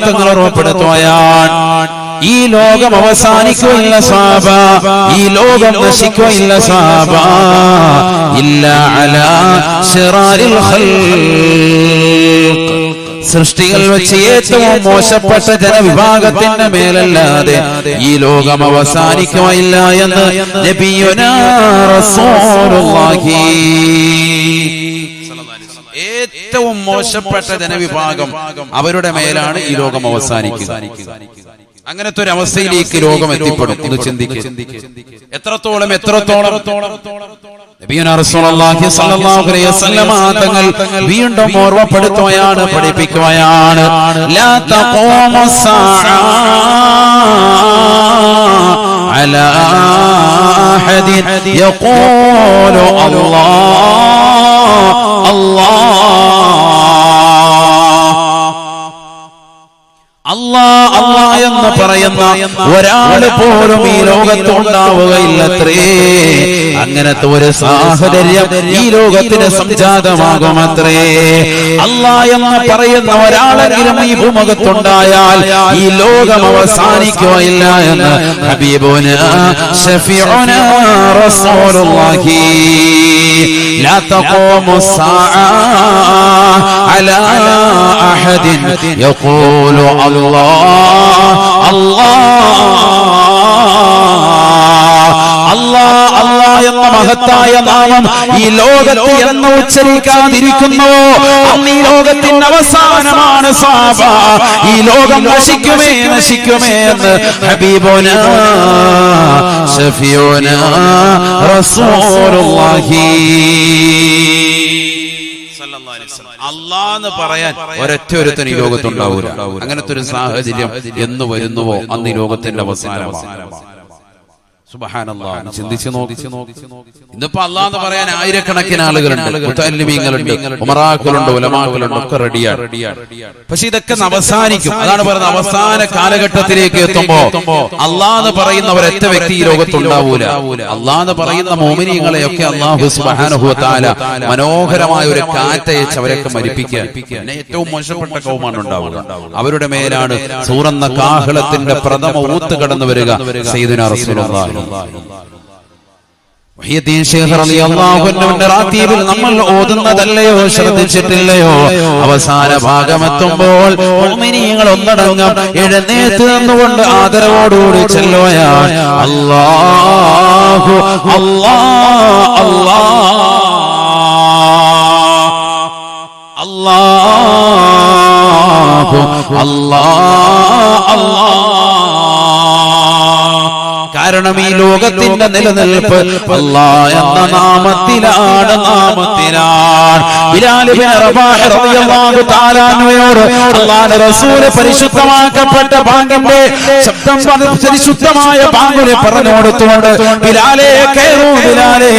തങ്ങൾ ഉറപ്പെടുത്തുകയാണ് ഈ ലോകം അവസാനിക്കുകയില്ല സാബ. ഈ ലോകം നശിക്കുകയില്ല സാബ. ഇല്ല അലാ ഖൽഖ്. സൃഷ്ടികൾ വെച്ച് ഏറ്റവും മോശപ്പെട്ട ജനവിഭാഗത്തിന്റെ മേലല്ലാതെ ഈ ലോകം അവസാനിക്കുകയില്ല എന്ന് നബിയുനാ റസൂലുള്ളാഹി. മോശപ്പെട്ട ജനവിഭാഗം അവരുടെ മേലാണ് ഈ ലോകം അവസാനിക്കുക അങ്ങനത്തെ ഒരു അവസ്ഥയിലേക്ക് ലോകം എത്തിപ്പെടും ഒന്ന് ചിന്തിക്കുക എത്രത്തോളം എത്രത്തോളം നബിയുനാ റസൂലുള്ളാഹി സ്വല്ലല്ലാഹു അലൈഹി വസല്ലമ തങ്ങൾ വീണ്ടും ഓർമ്മപ്പെടുത്തുകയാണ് പഠിപ്പിക്കുകയാണ് ലാ തഖൂമു الساعة على أحد يقول الله പറയുന്ന ഒരാൾ പോലും ഈ ലോകത്ത് ഉണ്ടാവുകയില്ലത്രേ അങ്ങനത്തെ ഒരു സാഹചര്യം ഈ ലോകത്തിന് സംജാതമാകുമത്രേ. അല്ല എന്ന് പറയുന്ന ഒരാളെങ്കിലും ഈ ഭൂമുഖത്തുണ്ടായാൽ ഈ ലോകം അവസാനിക്കുകയില്ല എന്ന് ഹബീബോന് റസൂലുള്ളാഹി. لا تقوم الساعة على أحد. يقول الله الله الله മഹത്തായ നാമം ഈ ലോകത്ത് എന്ന് ഉച്ചരിക്കാതിരിക്കുന്നുവോ അന്ന് ഈ ലോകത്തിന്റെ അവസാനമാണ് സാബ. ഈ ലോകം നശിക്കുമേ നശിക്കുമേ എന്ന് ഹബീബോന ഷഫിയോന റസൂലുള്ളാഹി അള്ളാന്ന് പറയാൻ ഒരൊറ്റ ഒരുത്തൻ ഈ ലോകത്തുണ്ടാവൂല. അങ്ങനത്തെ ഒരു സാഹചര്യം എന്ന് വരുന്നുവോ? അന്ന് ഈ ലോകത്തിന്റെ അവസാനമാണ്. ചിന്തിച്ച് ഇന്നിപ്പോ അള്ളാന്ന് പറയാൻ ആയിരക്കണക്കിന് ആളുകളുണ്ട്. ഉമറാക്കളുണ്ട്. ഉലമാക്കളുണ്ട്. ഒക്കെ റെഡിയാണ്. പക്ഷെ ഇതൊക്കെ അവസാനിക്കും. അതാണ് പറയുന്നത്. അവസാന കാലഘട്ടത്തിലേക്ക് എത്തുമ്പോ അല്ലാന്ന് പറയുന്ന ഒരൊറ്റ വ്യക്തി ഈ ലോകത്തുണ്ടാവൂല. അല്ലാന്ന് പറയുന്ന മോമിനിയങ്ങളെയൊക്കെ അള്ളാഹു സുബാനുഭവത്താല മനോഹരമായ ഒരു കാറ്റയച്ച് അവരൊക്കെ മരിപ്പിക്കുക. ഏറ്റവും മോശപ്പെട്ട കൗമാണ് ഉണ്ടാവുക. അവരുടെ മേലാണ് സൂറന്ന കാഹളത്തിന്റെ പ്രഥമ ഊത്ത് കടന്നു വരിക. സയ്യിദുനാ റസൂലുള്ളാഹി. നമ്മൾ ഓതുന്നതല്ലയോ ശ്രദ്ധിച്ചിട്ടില്ലയോ? അവസാന ഭാഗമെത്തുമ്പോൾ മുഅ്മിനീങ്ങൾ ഒന്നടങ്കം എഴുന്നേറ്റ് നിന്നുകൊണ്ട് ആദരവോടുകൂടി ചെല്ലുകയാണ്. അല്ലാഹു അല്ലാ അല്ലാ അല്ലാഹു അല്ലാ അല്ലാഹ് കാരണം ഈ ലോകത്തിന്റെ നിലനിൽപ്പ് അല്ലാ എന്ന നാമത്തിലാണ് നാമത്തിലാണ്. പരിശുദ്ധമാക്കപ്പെട്ട ബാങ്കിന്റെ ശബ്ദം പരിശുദ്ധമായ ബാങ്കിനെ പറഞ്ഞു കൊടുത്തുകൊണ്ട് ബിലാലേ കയറൂ ബിലാലേ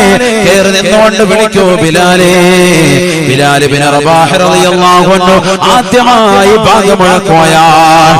കയറി നിന്നുകൊണ്ട് വിളിക്കൂ ബിലാലേ. ബിലാൽ ബിൻ റബാഹ് റളിയല്ലാഹു അൻഹു ആദ്യമായി ബാങ്ക് മുഴക്കുകയാണ്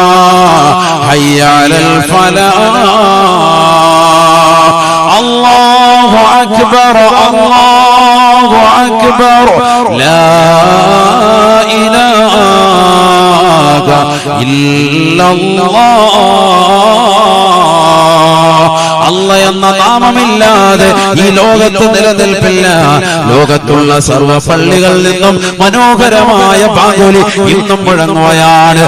حي على الفلاح. ഈ ലോകത്ത് നിലനിൽപ്പില്ല. ലോകത്തുള്ള സർവ പള്ളികളിൽ നിന്നും മനോഹരമായ ബാങ്കുലി ഇന്നും മുഴങ്ങുകയാണ്.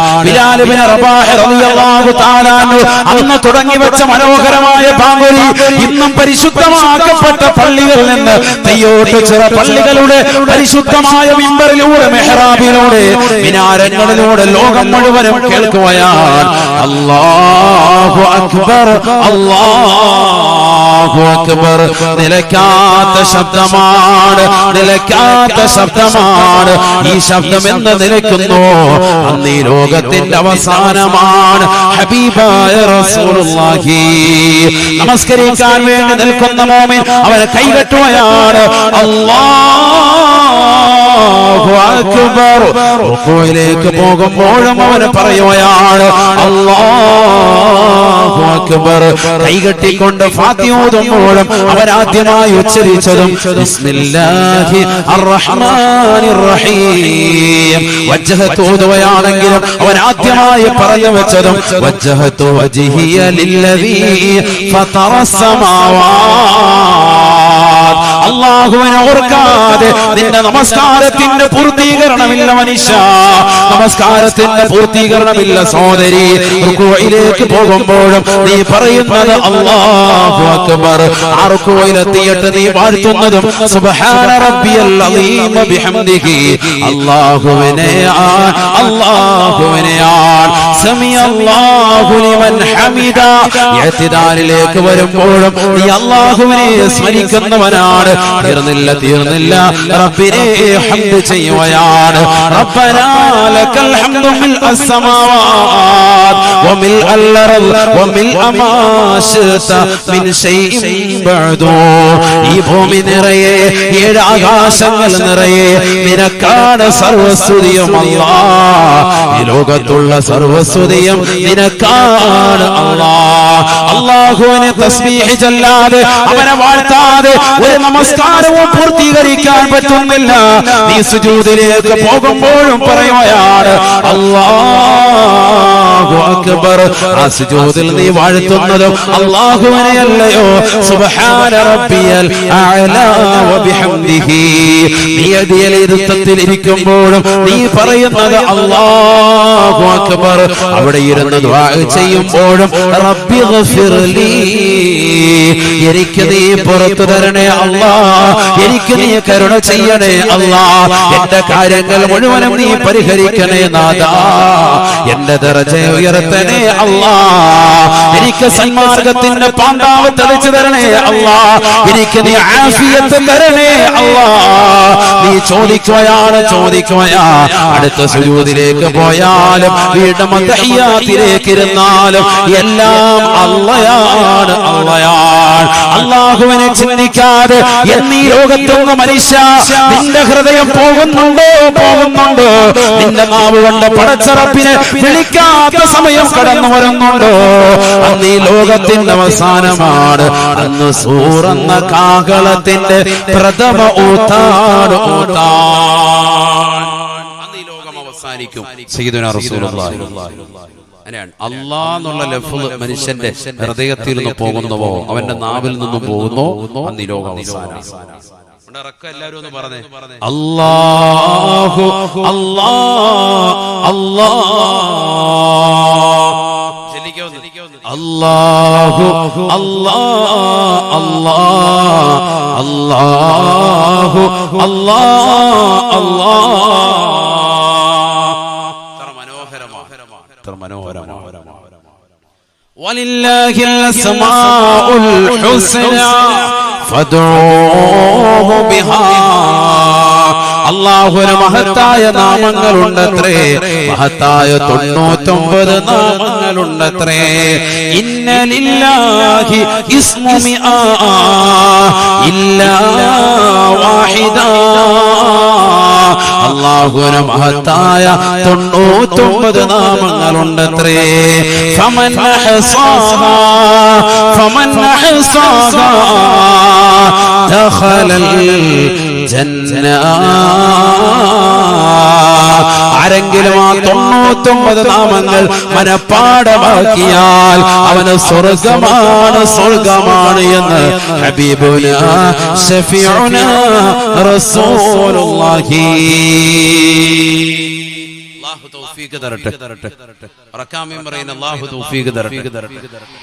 അന്ന് തുടങ്ങി വെച്ച മനോഹരമായ ബാങ്കുലി ഇന്നും പരിശുദ്ധമാക്കപ്പെട്ട പള്ളികളിൽ നിന്ന് തെയ്യോട്ട് ചില പള്ളികളുടെ പരിശുദ്ധമായ മിമ്പറിലൂടെ മെഹ്റാബിലൂടെ മിനാരങ്ങളിലൂടെ ലോകം മുഴുവനും കേൾക്കുകയാണ്. അല്ലാഹു അക്ബർ അല്ലാഹ് അല്ലാഹു അക്ബർ. നിലയ്ക്കാത്ത ശബ്ദമാണ് നിലയ്ക്കാത്ത ശബ്ദമാണ്. ഈ ശബ്ദം എന്ന് നിലയ്ക്കുന്നു. അന്ന് ഈ ലോകത്തിന്റെ അവസാനമാണ്. ഹബീബായ റസൂലുള്ളാഹി. നമസ്കരിക്കാൻ വേണ്ടി നിൽക്കുന്ന മോമിൻ അവരെ കൈകെട്ടുകയാണ് അല്ലാഹു അക്ബർ. പോകുമ്പോഴും അവന് പറയുകയാണ് അല്ലാഹു അക്ബർ. കൈകെട്ടിക്കൊണ്ട് ഫാത്തിയോതുമ്പോഴും അവൻ ആദ്യമായി ഉച്ചരിച്ചതും ബിസ്മില്ലാഹി അർറഹ്മാനിർ റഹീം. വജ്ഹത്ത് ഓതുകയാണെങ്കിലും അവൻ ആദ്യമായി പറഞ്ഞു വെച്ചതും വജ്ഹത്തു വജ്ഹിയ ലില്ലദീ ഫതറ സമാവാത് അള്ളാഹുവിനെ ഓർക്കാതെ നിന്റെ നമസ്കാരത്തിന്റെ പൂർത്തീകരണമില്ല മനുഷ്യ. നമസ്കാരത്തിന്റെ പൂർത്തീകരണമില്ല സോദരി റുക്കുവയിലേക്ക് പോകുമ്പോഴും നീ പറയുന്നത് അല്ലാഹു അക്ബർ. ആ റുക്കുവയിലെത്തിയിട്ട് നീ വാഴ്ത്തുന്നതും സുബ്ഹാന റബ്ബിയൽ അലീം ബിഹംദിഹി. അല്ലാഹുവിനെ അല്ലാഹുവിനെ സമി അല്ലാഹു ലിമൻ ഹമിദ. ഇഅ്തിദാലിലേക്ക് വരുമ്പോഴും നീ അല്ലാഹുവിനെ സ്മരിക്കുന്നവനാണ്. തീർന്നില്ല തീർന്നില്ല റബ്ബിനെ ഹംദ് ചെയ്യുകയാണ് റബ്ബനാ ലക്കൽ ഹംദു മിൽ അസ്സമാവാത് വമിൽ മിൻ ശൈഇൻ ബഅദു. ഈ ഭൂമി നിറയെ ഏഴ് ആകാശങ്ങൾ നിറയെ നിനക്കാണ് സർവസ്തുതിയും അല്ലാ. ഈ ലോകത്തുള്ള സർവസ്തുതിയും നിനക്കാണ് അല്ലാ. അല്ലാഹുവിനെ തസ്ബീഹ് ചൊല്ലാതെ അവനെ വാഴ്ത്താതെ ഒരു നമസ്കാരവും പൂർത്തീകരിക്കാൻ പറ്റുന്നില്ല. നീ സുജൂതിലേക്ക് പോകുമ്പോഴും പറയുകയാണ് അല്ലാഹു അക്ബർ. ആ സുജൂദിൽ നീ വാഴ്ത്തുന്നതും അള്ളാഹുവിനെയല്ലയോ സുബ്ഹാന റബ്ബിയൽ അഅലാ വബിഹംദിഹി നീ അടിയൽ ഇരുത്തത്തിൽ ഇരിക്കുമ്പോഴും നീ പറയുന്നത് അല്ലാഹു അക്ബർ. അവിടെ ഇരുന്ന് ദുആ ചെയ്യുമ്പോഴും റബ്ബി ഗഫിർലി. എനിക്ക് നീ പുറത്തു തരണേ അല്ലാ. എനിക്ക് നീ കരുണ ചെയ്യണേ അല്ലാ. എന്റെ കാര്യങ്ങൾ മുഴുവനും നീ പരിഹരിക്കണേ നാദാ എന്റെ ദറജ ഉയർത്തണേ അല്ലാ. എനിക്ക് സന്മാർഗത്തിന്റെ പാണ്ടാവ് തെളിച്ചു തരണേ അല്ലാ. എനിക്ക് നീ ആഫിയത്ത് തരണേ അല്ലാ. ചോദിക്കുകയാണ് ചോദിക്കുകയാ അടുത്ത സുജൂദിലേക്ക് പോയാലും വീണ്ടും തയ്യാത്തിലേക്ക് ഇരുന്നാലും എല്ലാം അള്ളയാണ് അള്ളയാണ്. അള്ളാഹുവിനെ ചിന്തിക്കാതെ എന്നീ ലോകത്തുനിന്ന് മനുഷ്യ നിന്റെ ഹൃദയം പോകുന്നുണ്ടോ പോകുന്നുണ്ടോ? നിന്റെ നാവ് കൊണ്ട് പടച്ചറപ്പിനെ വിളിക്കാത്ത സമയം കടന്നു വരുന്നുണ്ടോ? അന്ന് ഈ ലോകത്തിന്റെ അവസാനമാണ്. അന്ന് സൂറന്ന കാകളത്തിന്റെ പ്രഥമ ഊത്താണ് ഊത്താൻ അന്ന് ഈ ലോകം അവസാനിക്കും. സയ്യിദുനാ റസൂലുള്ളാഹി. അങ്ങനെയാണ്. അല്ലാ എന്നുള്ള ലഫ്ള് മനുഷ്യന്റെ ഹൃദയത്തിൽ നിന്ന് പോകുന്നുവോ? അവന്റെ നാവിൽ നിന്ന് പോകുന്നോ? അന്ന് ഈ ലോകം അവസാനം. എല്ലാവരും ഒന്ന് പറഞ്ഞേ. അല്ലാഹു അല്ലാ അല്ലാ. الله الله الله الله. الله الله الله ولله الأسماء الحسنى فادعوه بها. അള്ളാഹുവിന് മഹത്തായ നാമങ്ങളുണ്ടത്രേ. മഹത്തായ തൊണ്ണൂറ്റൊമ്പത് നാമങ്ങളുണ്ടത്രേ. ഇന്നലില്ലാഹി ഇസ്മുമി ഇല്ലാ വാഹിദ. അള്ളാഹുന മഹത്തായ തൊണ്ണൂറ്റൊമ്പത് നാമങ്ങളുണ്ടത്രേ. ഫമൻ ഫമൻ ദഖലൽ ആരെങ്കിലും ആ തൊണ്ണൂറ്റൊമ്പത് നാമങ്ങൾ മനപ്പാടമാക്കിയാൽ അവന് സ്വർഗമാണ് സ്വർഗമാണ് എന്ന് ഹബീബുന റസൂലുള്ളാഹി. തൗഫീഖ് തരട്ടെ. അല്ലാഹു തൗഫീഖ് തരട്ടെ.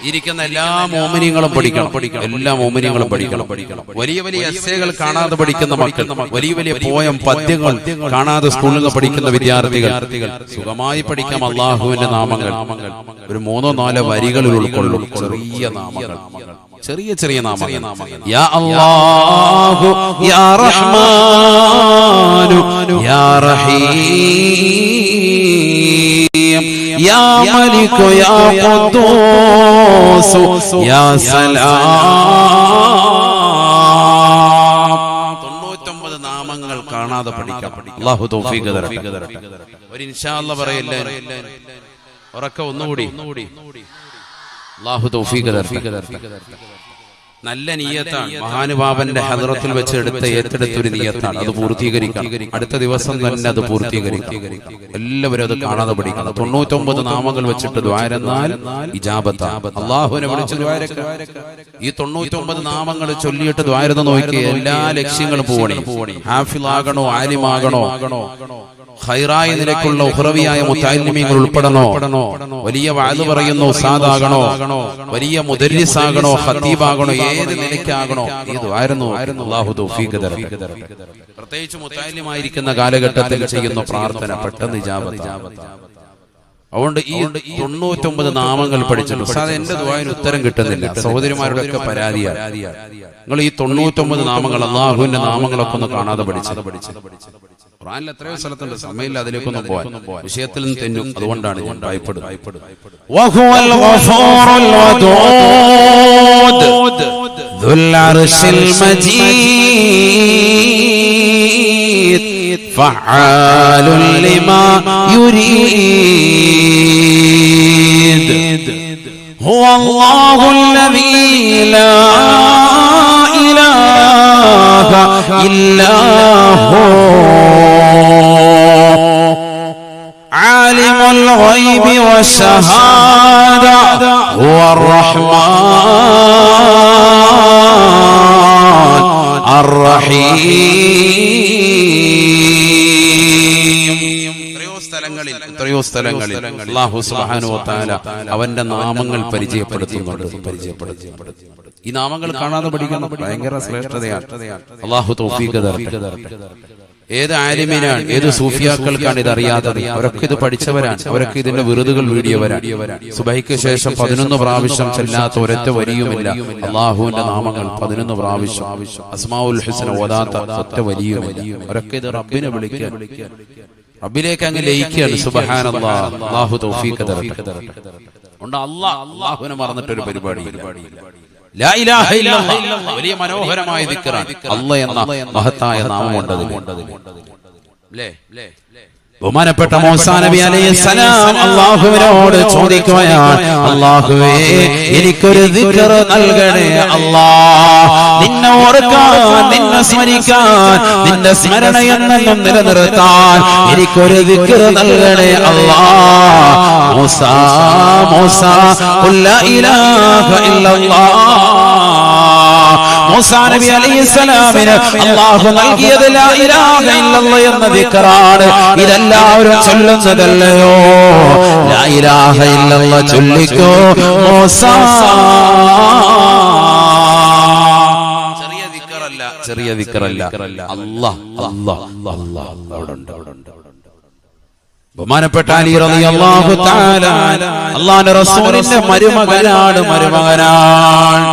ഇരിക്കുന്ന എല്ലാ മോമിനിയങ്ങളും പഠിക്കണം. പഠിക്കണം എല്ലാ മോമിനിയങ്ങളും പഠിക്കണം. പഠിക്കണം വലിയ വലിയ എസ്സേകൾ കാണാതെ പഠിക്കുന്ന മക്കൾ വലിയ വലിയ പോയം പദ്യങ്ങൾ കാണാതെ സ്കൂളിൽ നിന്ന് പഠിക്കുന്ന വിദ്യാർത്ഥികൾ. സുഖമായി പഠിക്കാം അള്ളാഹുവിന്റെ നാമങ്ങൾ. ഒരു മൂന്നോ നാലോ വരികളിൽ ഉൾക്കൊള്ളും. ചെറിയ നാമങ്ങൾ. ചെറിയ ചെറിയ നാമങ്ങൾ. യാ അല്ലാഹു യാ റഹ്മാനു യാ റഹീം തൊണ്ണൂറ്റൊമ്പത് നാമങ്ങൾ കാണാതെ പഠിക്കാം. അള്ളാഹു തൗഫീഖ് തരട്ടെ. ഒരു ഇൻഷാ അല്ലാ പറയല്ലേ? ഉറക്ക ഒന്നുകൂടി. അള്ളാഹു തൗഫീഖ് നല്ല നീയത്താണ്. മഹാനുഭാവന്റെ ഹദ്റത്തിൽ വെച്ച് എടുത്ത ഏറ്റെടുത്തൊരു നീയത്താണ്. അത് പൂർത്തീകരിക്കണം. അടുത്ത ദിവസം തന്നെ അത് പൂർത്തീകരിക്കണം. എല്ലാവരും അത് കാണാതെ പഠിക്കണം. തൊണ്ണൂറ്റൊമ്പത് നാമങ്ങൾ വെച്ചിട്ട് ദ്വാരന്നാൽ ഇജാബത്ത. അള്ളാഹുവിനെ വിളിച്ച് ഈ തൊണ്ണൂറ്റൊമ്പത് നാമങ്ങൾ ചൊല്ലിയിട്ട് ദ്വാരന്ന് നോക്കി എല്ലാ ലക്ഷ്യങ്ങളും പോവണേ. ഹാഫിലാകണോ ആലിമാകണോ? ഹൈറായ നിലക്കുള്ള ഉഹ്റവിയായ മുത്താലിമ്യങ്ങൾ ഉൾപ്പെടണോ? വലിയ വാത് പറയുന്നു ഉസാദാകണോ വലിയ മുദരിസാകണോ? ഹത്തീബാകണോ ഏത് നിലയ്ക്കാകണോ? ഇതായിരുന്നു അള്ളാഹു തൗഫീഖ് തരട്ടെ. പ്രത്യേകിച്ച് മുത്താലിമായിരിക്കുന്ന കാലഘട്ടത്തിൽ ചെയ്യുന്ന പ്രാർത്ഥന പെട്ടെന്ന് ഇജാബത്ത്. അതുകൊണ്ട് ഈ തൊണ്ണൂറ്റൊമ്പത് നാമങ്ങൾ പഠിച്ചിട്ടുണ്ട്. ഉസ്താദ് എന്റെ ദ്വായന് ഉത്തരം കിട്ടുന്നില്ല. സഹോദരിമാരുടെ ഒക്കെ പരാതിയാണ് നിങ്ങൾ ഈ തൊണ്ണൂറ്റൊമ്പത് നാമങ്ങൾ അള്ളാഹുവിന്റെ നാമങ്ങളൊക്കെ ഒന്ന് കാണാതെ പഠിച്ചത് പഠിച്ചത് പഠിച്ചത് ഖുറാനിൽ എത്രയോ സ്ഥലത്തുണ്ട് സമയമില്ല അതിലേക്കൊന്നും പോവാൻ വിഷയത്തിൽ നിന്ന് തെന്നും അതുകൊണ്ടാണ് ഞാൻ ഭയപ്പെടുന്നത് وهو الغفور الودود ذو العرش المجيد فعال لما يريد هو الله الذي لا إله إله إلا هو عالم الغيب والشهادة هو الرحمن الرحيم. എത്രയോ സ്ഥലങ്ങളിൽ അള്ളാഹു സുബ്ഹാനഹു താല അവന്റെ നാമങ്ങൾ പരിചയപ്പെടുത്തുന്നുണ്ട്. പരിചയപ്പെടുത്തി ഈ നാമങ്ങൾ കാണാതെ പഠിക്കണം ഭയങ്കര ശ്രേഷ്ഠതയാണ്. അള്ളാഹു തൗഫീഖ് ഏത് ആലിമിനാണ് ഏത് സൂഫിയാക്കൾക്കാണ് ഇത് അറിയാത്തത് അവരൊക്കെ ഇത് പഠിച്ചവരാണ്. അവരൊക്കെ ഇതിന്റെ വിറുതുകൾ വീടിയവരാണ്. സുബൈക്ക് ശേഷം പതിനൊന്ന് പ്രാവശ്യം ചെല്ലാത്ത ഒരൊറ്റ വരിയുമില്ല അള്ളാഹുവിന്റെ നാമങ്ങൾ പതിനൊന്ന് പ്രാവശ്യം. അസ്മാഉൽ ഹുസ്ന ഒറ്റ വരിയുമില്ല അവരൊക്കെ ഇത് റബ്ബിനെ വിളിക്കുക റബ്ബിലേക്ക് അങ്ങ് ലയിക്കുകയാണ്. സുബഹാനല്ലാ. തൗഫീഖ് തരട്ടെ. ഉണ്ട് അള്ളാഹുവിനെ മറന്നിട്ടൊരു പരിപാടി ലാ ഇലാഹ ഇല്ലല്ലാഹ്. വലിയ മനോഹരമായ ദിക്റാണ് എന്ന മഹത്തായ അതിൽ. അല്ലേ ബഹുമാനപ്പെട്ട മൂസാ നബി അലൈഹി സലാം അള്ളാഹുവിനോട് ചോദിക്കുകയാണ് അള്ളാഹുവേ എനിക്കൊരു ദിക്ർ നൽകണേ അല്ലാ നിന്നെ ഓർക്കാൻ നിന്നെ സ്മരിക്കാൻ നിന്റെ സ്മരണയെന്നെന്നും നിലനിർത്താൻ എനിക്കൊരു ദിക്ർ നൽകണേ അല്ലാ മൂസ മൂസ ഇലാഹ ഇല്ലല്ലാഹ് നബി അലൈഹിസ്സലാമിന് അല്ലാഹു നൽകിയത് ലാ ഇലാഹ ഇല്ലല്ലാഹ് എന്ന ദിക്റാണ്. ഇതെല്ലാവരും ചൊല്ലുന്നതല്ലയോ? ലാ ഇലാഹ ഇല്ലല്ലാഹ് ചൊല്ലിക്കോ? മൂസാ ചെറിയ ദിക്റല്ല ചെറിയ ദിക്റല്ല. അല്ലാഹ് അല്ലാഹ് അല്ലാഹ്. അവിടെ ഉണ്ട് അവിടെ ഉണ്ട് ബഹുമാനപ്പെട്ട അലി റളിയല്ലാഹു തആല അല്ലാഹുവിന്റെ റസൂലിന്റെ മരുമകനാണ് മരുമകനാണ്.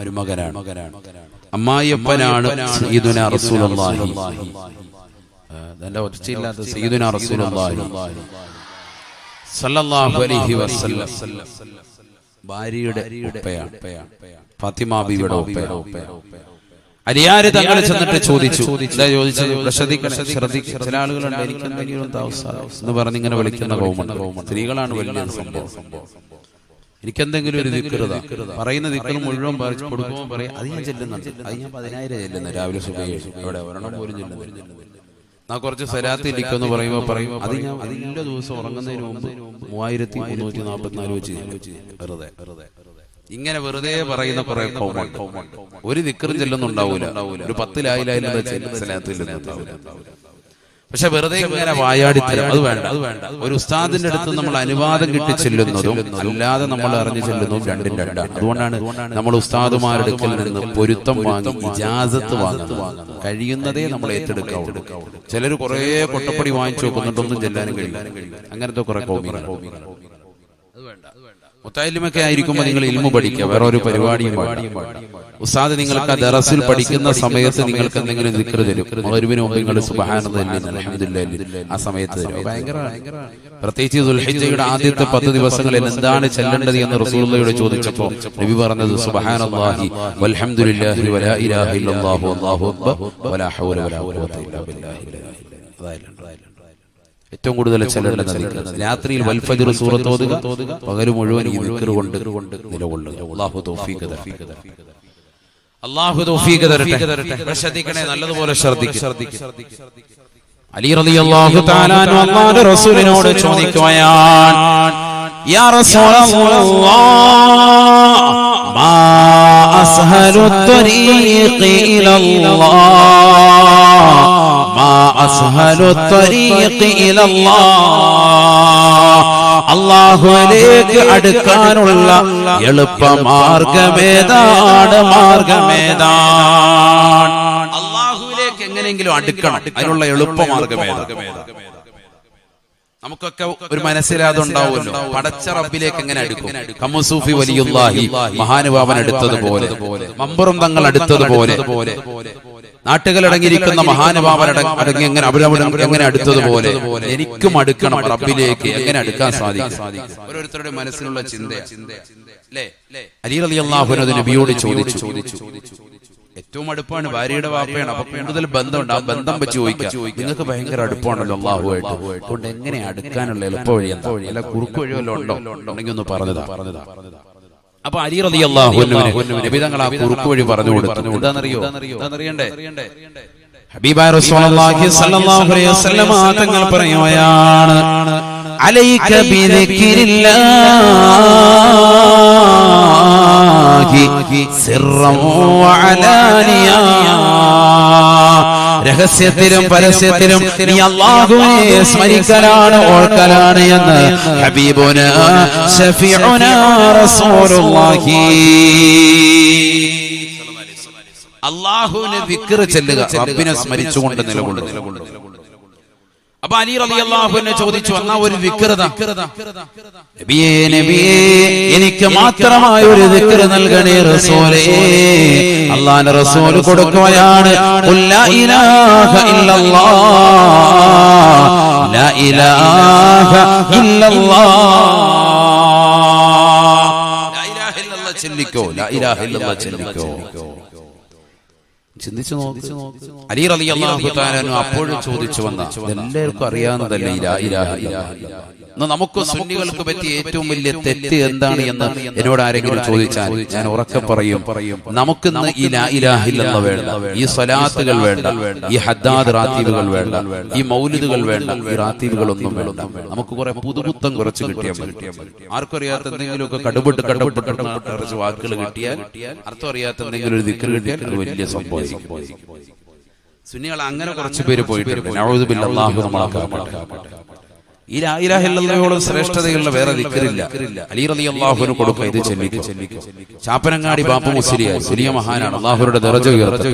മരുമകനാണ്. അമ്മായിയപ്പനാണ് റസൂലുള്ളാഹി. റസൂലുള്ളാഹി. അലൈഹി വസല്ലം. ഭാര്യയുടെ ഫാത്തിമ അലിയാര് തങ്ങൾ ചെന്നിട്ട് ചോദിച്ചു. ചില ആളുകളുണ്ട് എനിക്ക് എന്തെങ്കിലും എന്ന് പറഞ്ഞ് ഇങ്ങനെ വിളിക്കുന്ന സ്ത്രീകളാണ് വലിയ സംഭവം. എനിക്ക് എന്തെങ്കിലും ഒരു ദിക്കൃത പറയുന്ന ദിക്കർ മുഴുവൻ പറിച്ച് കൊടുക്കുമ്പോൾ പറയും അത് ഞാൻ ചെല്ലുന്നുണ്ട്. അത് ഞാൻ പതിനായിരം ചെല്ലുന്നു രാവിലെ ഇവിടെ ഒരെണ്ണം പോലും ചെല്ലുന്നു നാ കുറച്ച് സലാത്ത് ഇരിക്കുമെന്ന് പറയുമ്പോൾ പറയും അത് ഞാൻ എല്ലാ ദിവസം ഉറങ്ങുന്നതിന് മുമ്പ് മൂവായിരത്തി മുന്നൂറ്റി നാൽപ്പത്തിനാല് വെച്ച് വെറുതെ വെറുതെ ഇങ്ങനെ വെറുതെ പറയുന്ന കുറെ കൗമുണ്ട് ഒരു ദിക്കറും ചെല്ലുന്നുണ്ടാവൂല. ഒരു പത്തിലായിലായാലും സലാത്ത് ചെല്ലുന്നുണ്ടാവൂല. പക്ഷെ വെറുതെ ഇങ്ങനെ വായാടിത്തരം അത് വേണ്ട അത് വേണ്ട. ഒരു ഉസ്താദിന്റെ അടുത്ത് നമ്മൾ അനുവാദം കിട്ടി ചെല്ലുന്നതും അല്ലാതെ നമ്മൾ അറിഞ്ഞു ചെല്ലുന്നതും രണ്ടും രണ്ടാണ്. അതുകൊണ്ടാണ് നമ്മൾ ഉസ്താദുമാരുടെ അടുക്കൽ നിന്ന് പൊരുത്തം വാങ്ങി ഇജാസത്ത് വാങ്ങുന്നത്. കഴിയുന്നതേ നമ്മൾ ഏറ്റെടുക്കാവുള്ളൂ ചിലർ കുറെ കൊട്ടപ്പടി വാങ്ങിച്ചു വെക്കുന്നുണ്ടൊന്നും ചെല്ലാനും കഴിയില്ല. അങ്ങനത്തെ കുറെ കോമികൾ മുത്താലിമൊക്കെ ആയിരിക്കുമ്പോൾ നിങ്ങൾ ഇൽമു പഠിക്കുക വേറെ ഒരു പരിപാടിയും ഉസാദ് ഉസ്താദ് നിങ്ങൾക്ക് ആ ദറസിൽ പഠിക്കുന്ന സമയത്ത് നിങ്ങൾക്ക് എന്തെങ്കിലും ദിക്ർ തരും മഗ്‌രിബിന് മുമ്പ് നിങ്ങൾ സുബ്ഹാനല്ലാഹി ആ സമയത്ത് തരും ഭയങ്കര പ്രത്യേകിച്ച് ദുൽഹിജ്ജയുടെ ആദ്യത്തെ പത്ത് ദിവസങ്ങളിൽ എന്താണ് ചെല്ലേണ്ടത് എന്ന് റസൂലുള്ളയോട് ചോദിച്ചപ്പോൾ നബി പറഞ്ഞത് സുബ്ഹാനല്ലാഹി വൽഹംദുലില്ലാഹി വലാ ഇലാഹ ഇല്ലല്ലാഹു അക്ബർ വലാ ഹൗല വലാ ഖുവത ഇല്ലാ ബില്ലാഹി അതായത് ഏറ്റവും കൂടുതൽ. രാത്രിയിൽ വൽഫജർ സൂറത്ത് ഓതുക പകൽ മുഴുവൻ ഈ കൊണ്ട് നിലകൊള്ളുക. തൗഫീഖ് തൗഫീഖ് തരട്ടെ. ശ്രദ്ധിക്കണേ നല്ലതുപോലെ ശ്രദ്ധിക്കുക അലി റസൂലിനോട് ചോദിക്കുകയാണ് യാ റസൂലല്ലാഹ് മാ അസ്ഹലു ത്വരീഖി ഇലല്ലാഹ്. അസ്ഹലു ത്വരീഖി ഇലല്ലാഹ് അള്ളാഹുവിലേക്ക് അടുക്കാനുള്ള എളുപ്പ മാർഗമേതാണ്. മാർഗമേതാണ് അള്ളാഹുവിലേക്ക് എങ്ങനെയെങ്കിലും അടുക്കണം അതിനുള്ള എളുപ്പമാർഗം നമുക്കൊക്കെ ഒരു മനസ്സിലാതെ ഉണ്ടാവുമല്ലോ പടച്ച റബ്ബിലേക്ക് എങ്ങനെ അടുക്കും? കമ്മുസൂഫി വലിയുല്ലാഹി മഹാനുഭാവൻ അടുത്തതുപോലെ മമ്പറും തങ്ങൾ അടുത്തതുപോലെ നാട്ടുകളടങ്ങിയിരിക്കുന്ന അടങ്ങി എങ്ങനെ അവരവിടെ എങ്ങനെ അടുത്തതുപോലെ എനിക്കും അടുക്കണം റബ്ബിലേക്ക് എങ്ങനെ അടുക്കാൻ സാധിക്കും? ഓരോരുത്തരുടെ മനസ്സിലുള്ള ചിന്ത അലി അലി അള്ളാഹുനത് നബിയോട് ചോദിച്ചു. ചോദിച്ചു ഏറ്റവും അടുപ്പാണ് ഭാര്യയുടെ വാപ്പയാണ്. അപ്പൊ കൂടുതൽ ബന്ധമുണ്ട്. ആ ബന്ധം വെച്ച് ചോദിക്കാം നിങ്ങൾക്ക് ഭയങ്കര അടുപ്പാണല്ലോ അള്ളാഹുമായിട്ട് അതുകൊണ്ട് എങ്ങനെ അടുക്കാനുള്ള എളുപ്പ വഴി എന്താ? അല്ല കുറുക്ക് വഴി വല്ലതും ഉണ്ടോ? ഉണ്ടെങ്കിൽ ഒന്ന് പറഞ്ഞതാ പറഞ്ഞതാ. അപ്പൊ അലി റലി അള്ളാഹു നബിതങ്ങൾ ആ കുറുക്ക് വഴി പറഞ്ഞു കൊടുത്തു. എന്താണെന്നറിയോ? എന്താണെന്നറിയണ്ടേ? ഹബീബായ റസൂലുള്ളാഹി സ്വല്ലല്ലാഹു അലൈഹി തങ്ങൾ പറയുകയാണ് അലൈക ബിദിക്രില്ലാഹി സിർറൻ വഅലാനിയ രഹസ്യത്തിലും പരസ്യത്തിലും നീ അള്ളാഹുവിനെ സ്മരിക്കലാണ് ഓർക്കലാണ് എന്ന് ഹബീബുന ഷഫീഉന റസൂലുള്ളാഹി. അള്ളാഹുവിനെ വിക്ര ചെല്ലുക റബ്ബിനെ സ്മരിച്ചുകൊണ്ട് നിലകൊള്ളുക. അപ്പൊ അലി റലി അള്ളാഹുവിനെ ചോദിച്ചു എന്നാ ഒരു വിക്രത? നബിയേ നബിയേ എനിക്ക് മാത്രമായ ഒരു വിക്ര നൽകണേ റസൂലേ. അള്ളാഹുവിന്റെ റസൂൽ കൊടുക്കുകയാണ്. ലാ ഇലാഹ ഇല്ലല്ലാഹ്. ലാ ഇലാഹ ഇല്ലല്ലാഹ്. ലാ ഇലാഹ ഇല്ലല്ലാഹ് ചെല്ലിക്കോ ലാ ഇലാഹ ഇല്ലല്ലാഹ് ചെല്ലിക്കോ ചിന്തിച്ചു നോക്ക്. അലി റലി അള്ളാഹു താനും അപ്പോഴും ചോദിച്ചു വന്ന എല്ലാവർക്കും അറിയാവുന്നതല്ലേ നമുക്ക് സുന്നികൾക്ക് പറ്റിയ ഏറ്റവും വലിയ തെറ്റ് എന്താണ് എന്ന് എന്നോട് ആരെങ്കിലും ചോദിച്ചാൽ ഞാൻ ഉറക്കെ പറയും. നമുക്ക് ഈ ലാ വേണ്ട. ഈ സ്വലാത്തുകൾ വേണ്ട. ഈ ഹദ്ദാദ് റാത്തീബുകൾ വേണ്ട. ഈ മൗലിദുകൾ വേണ്ട. ഈ റാത്തീബുകളൊന്നും വേണ്ട. നമുക്ക് കുറെ പുതുപുത്തം കുറച്ച് കിട്ടിയാൽ മതി. ആർക്കും അറിയാത്ത എന്തെങ്കിലുമൊക്കെ കടുപെട്ട് കടുപെട്ട് കുറച്ച് വാക്കുകൾ കിട്ടിയാൽ അർത്ഥം അറിയാത്ത എന്തെങ്കിലും ഒരു ദിക്കൽ കിട്ടിയാൽ വലിയ സംഭവം സുന്നികൾ അങ്ങനെ കുറച്ച് പേര് പോയിട്ടുണ്ട്. ഈ ലാ ശ്രേഷ്ഠതയുള്ള വേറെ ദിക്റില്ല. അലി അള്ളാഹുവിന് കൊടുക്കുക ഇത് ചെല്ലിക്കും ചാപ്പനങ്ങാടി ബാപ്പ മുസ്ലിയാർ വലിയ മഹാനാണ്. അള്ളാഹുരുടെ ദറജ ഉയർത്ത.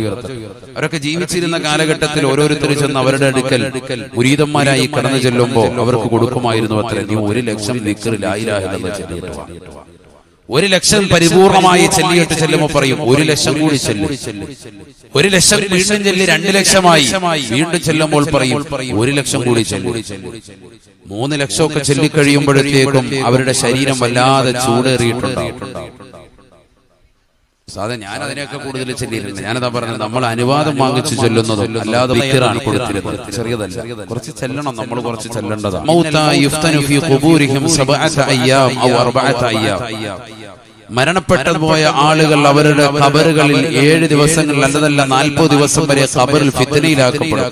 അവരൊക്കെ ജീവിച്ചിരുന്ന കാലഘട്ടത്തിൽ ഓരോരുത്തർ ചെന്ന് അവരുടെ അടുക്കൽ മുരീതന്മാരായി കടന്നു ചെല്ലുമ്പോൾ അവർക്ക് കൊടുക്കുമായിരുന്നു അത്ര. നീ ഒരു ലക്ഷം ദിക്ർ ലാ ഇലാഹ ഇല്ലല്ലാഹ് ചെല്ലിയിട്ട്. ഒരു ലക്ഷം പരിപൂർണമായി ചെല്ലിയിട്ട് ചെല്ലുമ്പോൾ പറയും ഒരു ലക്ഷം കൂടി ചെല്ലും. ഒരു ലക്ഷം വീണ്ടും ചെല്ലി രണ്ട് ലക്ഷമായി വീണ്ടും ചെല്ലുമ്പോൾ പറയും ഒരു ലക്ഷം കൂടി ചെല്ലും. മൂന്ന് ലക്ഷമൊക്കെ ചെല്ലിക്കഴിയുമ്പോഴത്തേക്കും അവരുടെ ശരീരം വല്ലാതെ ചൂടേറിയിട്ടുണ്ടാവും. സാധാ ഞാൻ അതിനെയൊക്കെ കൂടുതൽ ചെല്ലിയിട്ടുണ്ട് ഞാനതാ പറഞ്ഞത് നമ്മൾ അനുവാദം വാങ്ങിച്ചു ചെല്ലുന്നതും അല്ലാതെ ദിക്റാണ് കൊടുത്തിരുന്നത്. ചെറിയതല്ല. കുറച്ച് ചെല്ലണം നമ്മൾ കുറച്ച് ചെല്ലേണ്ടതാണ്. മൗതാ യുഫ്തനു ഫീ ഖുബൂരിഹിം സബഅത അയ്യാം ഔ അർബഅത അയ്യാം മരണപ്പെട്ടു പോയ ആളുകൾ അവരുടെ ഖബറുകളിൽ ഏഴ് ദിവസങ്ങൾ അല്ലതല്ല നാൽപ്പത് ദിവസം വരെ ഖബറിൽ ഫിത്തനയിലാക്കപ്പെടും.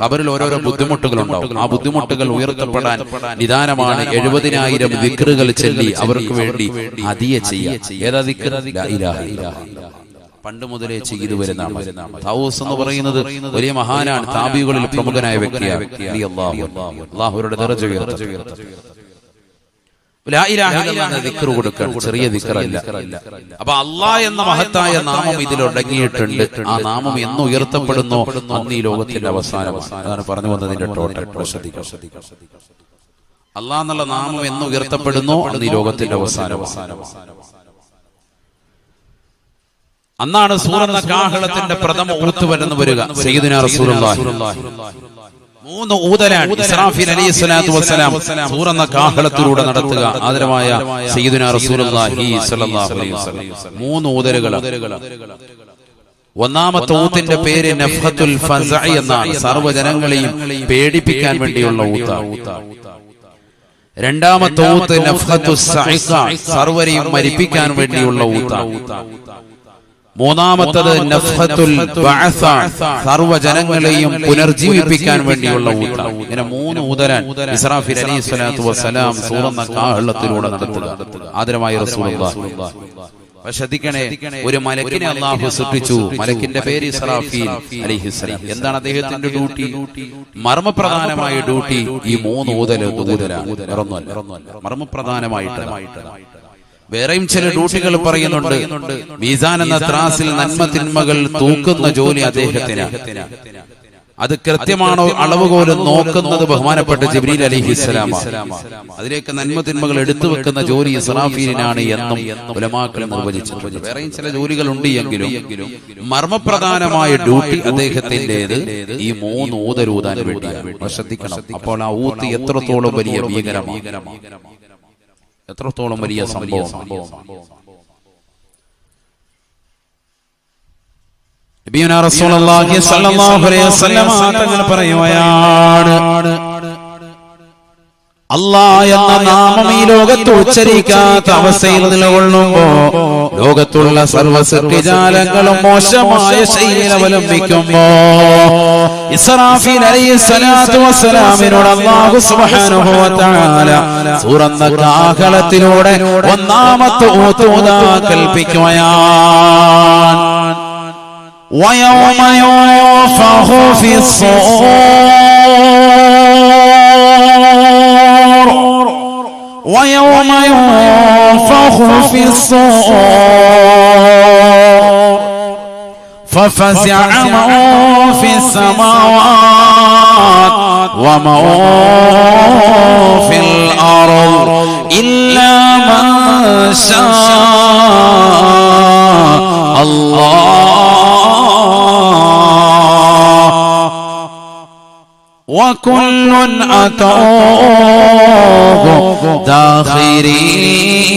ഖബറിൽ ഓരോരോ ബുദ്ധിമുട്ടുകൾ ഉണ്ടാവും ആ ബുദ്ധിമുട്ടുകൾ ഉയർത്തപ്പെടാൻ നിദാനമാണ് എഴുപതിനായിരം ദിക്റുകൾ ചൊല്ലി അവർക്ക് വേണ്ടി അതിയെ ചെയ്യാം. ഏതാ. പണ്ട് മുതലേ ചെയ്തു വരുന്ന. തൗസ് എന്ന് പറയുന്നത് വലിയ മഹാനാണ് താബികളിൽ പ്രമുഖനായ വ്യക്തിയാണ് റളിയല്ലാഹു അൻഹു. അള്ളാഹുവിന്റെ ദറജ ഉയർത്തട്ടെ. ലാ ഇലാഹ ഇല്ലല്ലാഹ് എന്ന ദിക്ർ കൊടുക്കണം. ചെറിയ ദിക്കറല്ല അപ്പൊ അള്ളാ എന്ന മഹത്തായ നാമം ഇതിൽ അടങ്ങിയിട്ടുണ്ട് ആ നാമം എന്ന് ഉയർത്തപ്പെടുന്നു. അന്ന് ഈ ലോകത്തിന്റെ അവസാനമാണ്. അതാണ് പറഞ്ഞു വന്നതിന്റെ അള്ളാഹ് എന്നുള്ള നാമം എന്ന് ഉയർത്തപ്പെടുന്നു. അന്ന് ഈ ലോകത്തിന്റെ അവസാനം അന്നാണ് സൂറന്ന കാഹളത്തിന്റെ പ്രഥമ ഊത്ത് വരുന്ന വരിക. സയ്യിദുനാ റസൂലുള്ളാഹി. മൂന്ന് ഊതലാണ് ഇസ്രാഫീൽ അലൈഹി സ്വലാത്തു വസ്സലാം സൂറന്ന കാഹളത്തിലൂടെ നടത്തുക. ആദരമായ സയ്യിദുനാ റസൂലുള്ളാഹി സ്വല്ലല്ലാഹു അലൈഹി വസല്ലം. മൂന്ന് ഊതലുകൾ ഒന്നാമത്തെ ഊത്തിന്റെ പേര് നഫ്ഹത്തുൽ ഫസഅ എന്നാണ്. സർവജനങ്ങളെയും പേടിപ്പിക്കാൻ വേണ്ടിയുള്ള ഊത്ത രണ്ടാമത്തെ ഊത്ത് നഫ്ഹത്തു സർവരെയും മരിപ്പിക്കാൻ വേണ്ടിയുള്ള ഊത്ത മൂന്നാമത്തത് നഫ്ഹത്തുൽ സർവ ജനങ്ങളെയും പുനർജീവിപ്പിക്കാൻ വേണ്ടിയുള്ള ഊത്ത ഇങ്ങനെ മൂന്ന് ഊതരാൻ ഇസ്രാഫിൽ അലൈഹി സ്വലാത്തു വസ്സലാം സൂറന്ന കാഹളത്തിലൂടെ നടത്തുക. ആദരമായ ശ്രദ്ധിക്കണേ ഒരു മലക്കിനെ അള്ളാഹു സൃഷ്ടിച്ചു മലക്കിന്റെ പേര് ഇസ്രാഫീൽ അലിഹിസ്സലാം എന്താണ് അദ്ദേഹത്തിന്റെ ഡ്യൂട്ടി? മർമ്മപ്രധാനമായ ഡ്യൂട്ടി. ഈ മൂന്ന് ഊതൽ ഊതല മർമ്മപ്രധാനമായിട്ട് വേറെയും ചില ഡ്യൂട്ടികൾ പറയുന്നുണ്ട്. മീസാൻ എന്ന ത്രാസിൽ നന്മ തിന്മകൾ തൂക്കുന്ന ജോലി അദ്ദേഹത്തിന്. അത് കൃത്യമാണോ അളവുകോലും നോക്കുന്നത് ബഹുമാനപ്പെട്ട ജിബ്രീൽ അലിഹിസ്സലാം അതിലേക്ക് നന്മ തിന്മകൾ എടുത്തു വെക്കുന്ന ജോലി ഇസ്ലാഫീനാണ് എന്നും ഉലമാക്കൾ നിർവചിച്ചിട്ടുണ്ട്. വേറെയും ചില ജോലികൾ ഉണ്ട് എങ്കിലും മർമ്മപ്രധാനമായ ഡ്യൂട്ടി അദ്ദേഹത്തിന്റെ ഈ മൂന്ന് ഊതരൂതാൻ വേണ്ടിയാണ്. ശ്രദ്ധിക്കണം. അപ്പോൾ ആ ഊത്ത് എത്രത്തോളം വലിയ ഭീകരമാണ്? എത്രത്തോളം വലിയ സംഭവം? പറയുകയാണ്. അല്ലാ എന്ന നാമം ഈ ലോകത്ത് ഉച്ചരിക്കാത്ത അവസ്ഥയിൽ നിലകൊള്ളുമ്പോ ലോകത്തുള്ള സർവ്വ സൃഷ്ടിജാലങ്ങളും മോശമായ ശൈലിയിൽ അവലംബിക്കുമ്പോ ഇസ്രാഫീൽ അലൈഹി സ്വലാത്തു വസ്സലാമിനോട് അല്ലാഹു സുബ്ഹാനഹു വ തആല സൂറന്ന കാഹളത്തിലൂടെ ഒന്നാമത്തെ ഊതൂതാ കൽപ്പിക്കുകയാണ് ويوم ينفخ في الصور ويوم ينفخ في الصور. ففزع من في السماوات ومن في الأرض إلا من شاء. وكل أتوه داخرين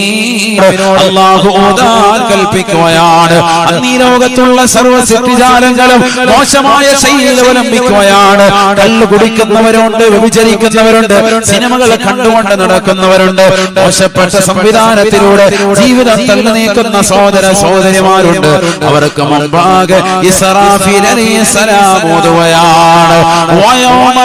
അള്ളാഹു ഓതാൻ കൽപ്പിക്കുകയാണ് അന്ന് ഈ ലോകത്തുള്ള സർവ്വ സൃഷ്ടിജാലങ്ങളും മോശമായ ശൈലിയിൽ അവലംബിക്കുകയാണ് കല്ല് കുടിക്കുന്നവരുണ്ട് വ്യഭിചരിക്കുന്നവരുണ്ട് സിനിമകൾ കണ്ടുകൊണ്ട് നടക്കുന്നവരുണ്ട് മോശപ്പെട്ട സംവിധാനത്തിലൂടെ ജീവിതം തള്ളി നീക്കുന്ന സഹോദര സഹോദരിമാരുണ്ട് അവർക്ക് മുമ്പാകെ ഇസ്രാഫീൽ അലൈഹിസ്സലാം ഓതുകയാണ് വയൗമ യുൻഫഖു ഫിസ്സൂർ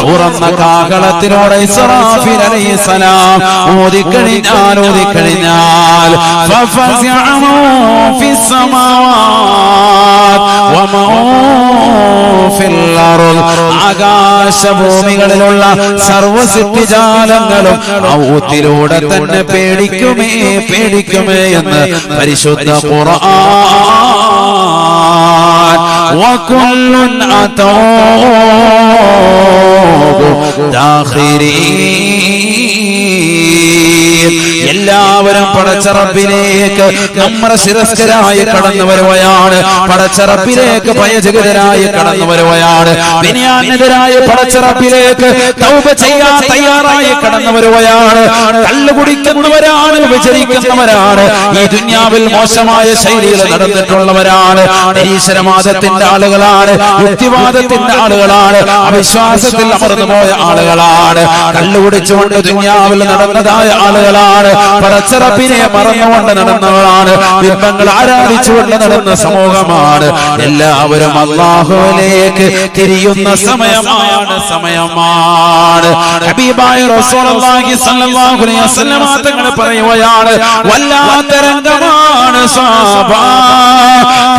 തുറന്ന കാകളത്തിലൂടെ ഇസ്രാഫീൽ അലൈഹിസ്സലാം ഓതിക്കഴിഞ്ഞാൽ ഓതിക്കഴിഞ്ഞാൽ ആകാശഭൂമികളിലുള്ള സർവ സൃഷ്ടിജാലങ്ങളും ഔത്തിലൂടെ തന്നെ പേടിക്കുമേ പേടിക്കുമേ എന്ന് പരിശുദ്ധ ഖുർആൻ وكل أتوه داخرين എല്ലാവരും പടച്ചറപ്പിലേക്ക് നമ്മുടെ ശിരസ്കരായി കടന്നു വരുവയാണ് പടച്ചറപ്പിലേക്ക് പയചകിതരായി കടന്നു വരുവയാണ് വിനയാനെതിരായ പടച്ചറപ്പിലേക്ക് ചെയ്യാൻ തയ്യാറായി കടന്നു വരുവയാണ് കള്ളു കുടിക്കുന്നവരാണ് വിചരിക്കുന്നവരാണ്. ഈ ദുന്യാവിൽ മോശമായ ശൈലിയിൽ നടന്നിട്ടുള്ളവരാണ്. ഈശ്വരവാദത്തിന്റെ ആളുകളാണ്. യുക്തിവാദത്തിന്റെ ആളുകളാണ്. അവിശ്വാസത്തിൽ അമർന്നു പോയ ആളുകളാണ്. കള്ളുകുടിച്ചുകൊണ്ട് ദുന്യാവിൽ നടന്നതായ ആളുകളാണ്. പടച്ചറപ്പിനെ മറന്നുകൊണ്ട് നടന്നവളാണ്. ബിംബങ്ങൾ ആരാധിച്ചുകൊണ്ട് നടന്ന സമൂഹമാണ്. എല്ലാവരും അള്ളാഹുവിലേക്ക് തിരിയുന്ന സമയമാണ് സമയമാണ്. ഹബീബായ റസൂലുള്ളാഹി സ്വല്ലല്ലാഹു അലൈഹി വസല്ലം തങ്ങൾ പറയുകയാണ് വല്ലാത്ത രംഗമാണ്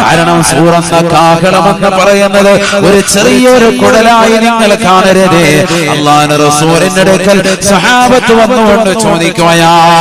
കാരണം സൂറന്ന കാഹളമെന്ന് പറയുന്നത് ഒരു ചെറിയൊരു കുടലായി നിങ്ങൾ കാണരുത്. അള്ളാഹു റസൂലിന്റെ അടുക്കൽ സഹാബത്ത് വന്നുകൊണ്ട് ചോദിക്കുകയാണ്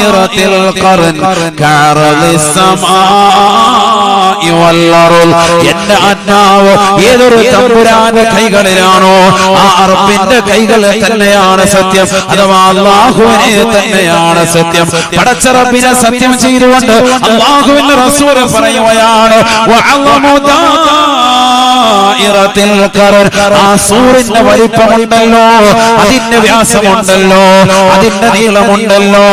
ഖറൻ കഅറളിസ് സമാഇ വൽ അർൾ. എന്റെ ആത്മാവ് ഏതൊരു തമ്പുരാന്റെ കൈകളിലാണോ ആ അറബിന്റെ കൈകൾ തന്നെയാണ് സത്യം അഥവാ അള്ളാഹുവിനെ തന്നെയാണ് സത്യം പടച്ചറബിനെ സത്യം ചെയ്തുകൊണ്ട് അള്ളാഹുവിന്റെ റസൂൽ പറയുകയാണ്. ആ സൂറിന്റെ വലിപ്പമുണ്ടല്ലോ. അതിന്റെ വ്യാസമുണ്ടല്ലോ. അതിന്റെ നീളമുണ്ടല്ലോ.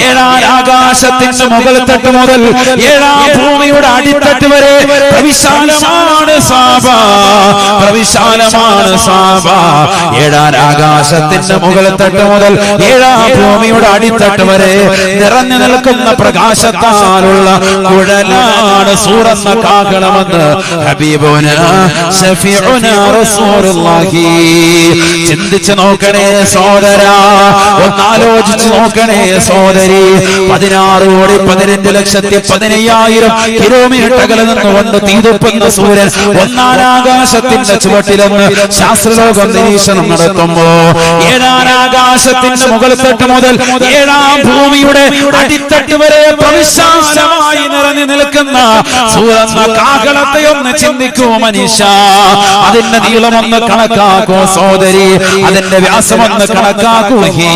ഏഴാം ആകാശത്തിന്റെ മുകൾ തട്ട് മുതൽ ഏഴാം ഭൂമിയുടെ അടിത്തട്ട് വരെ പ്രവിശാലമാണ് സാബ. പ്രവിശാലമാണ് സാബ. ഏഴാം ആകാശത്തിന്റെ മുകൾ തട്ട് മുതൽ ഏഴാം ഭൂമിയുടെ അടിത്തട്ട് വരെ നിറഞ്ഞു നിൽക്കുന്ന പ്രകാശത്താലുള്ള കുഴലാണ് സൂറന്ന കാക്കണമെന്ന് ഹബീബുന ഷഫീഉന റസൂലുള്ളാഹി. ചിന്തിച്ചു നോക്കണേ സോദര ഒന്നാലോചിച്ച് നോക്കണേ സോദരി പതിനാറ് കോടി പതിനഞ്ച് ലക്ഷത്തി പതിനയ്യായിരം കിലോമീറ്റർ അകലെ നിന്നുകൊണ്ട് തീതുപ്പുന്ന സൂര്യൻ ഒന്നാനാകാശത്തിന്റെ ചുവട്ടിലെന്ന് ശാസ്ത്രലോകം നിരീക്ഷണം നടത്തുമ്പോ ഏഴാനാകാശത്തിന്റെ മുകൾ തട്ട് മുതൽ ഏഴാം ഭൂമിയുടെ അടിത്തട്ട് വരെ പ്രവിശാലമായി നിറഞ്ഞു നിൽക്കുന്ന സൂറന്ന കാകളത്തെ ഒന്ന് ചിന്തിക്കൂ മനുഷ്യ അതിന്റെ നീളമൊന്ന് കണക്കാക്കൂ സോദരി അതിന്റെ വ്യാസമൊന്ന് കണക്കാക്കൂ ഹീ.